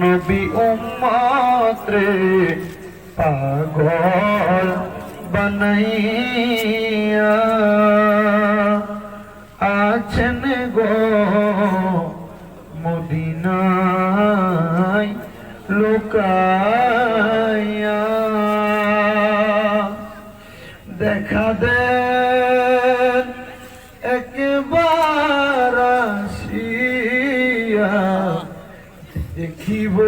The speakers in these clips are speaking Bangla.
নবী উম্মত্রে পাগল বানাইয়া আছেন গো মদিনায় লুকাইয়া। দেখা দেন দেখিব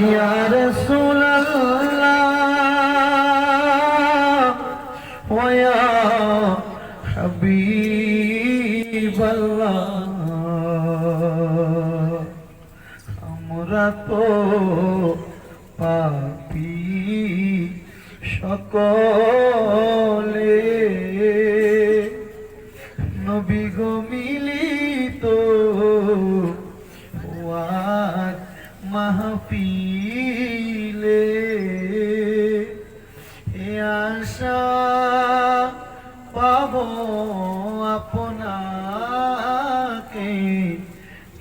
ইয়ার সোলাল্লা হাবিবাল্লাহ তো পাপি সকলে। নবী গো মিলিত মাহপি আশা পাব আপনাকে।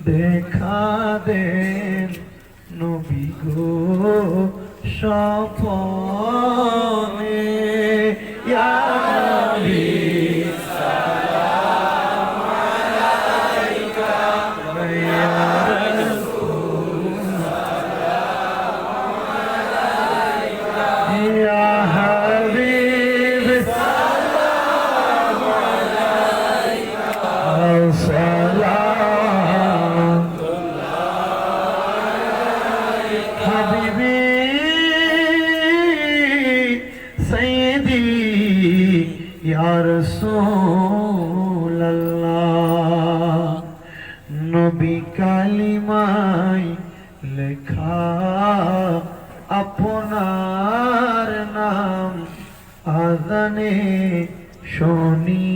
দেখা দেন নবী গো সপনে বিনতি ইয়ার সোল্লাহ নবী কালিমাই লেখা আপনার নাম আদানে শনি,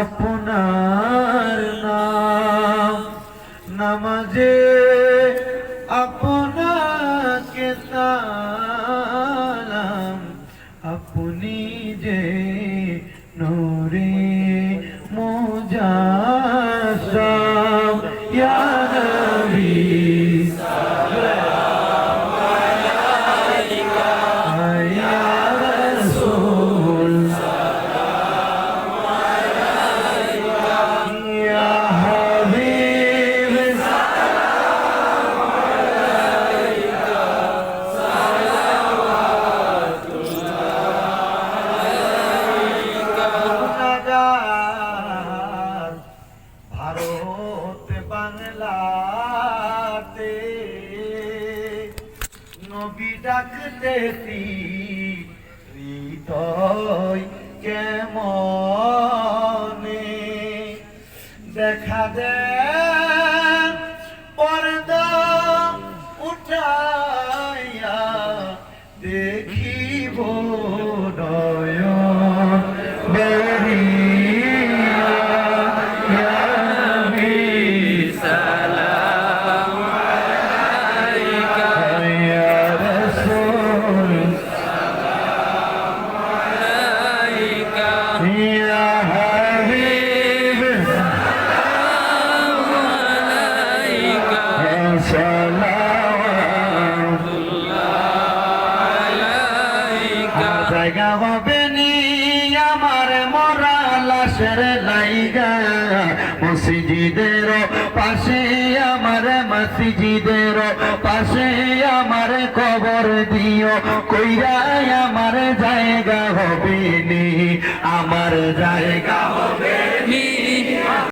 আপনার নাম নামাজে আপনাকে তার जा নবী ডাকতে হৃদয় কেমনে? দেখা দে পর্দা উঠাইয়া দেখিব। লাশের লাইগা মসজিদের পাশে আমার মসজিদের পাশে আমার কবর দিও। কইরা আমার জায়গা হবে নি, আমার জায়গা হবে নি।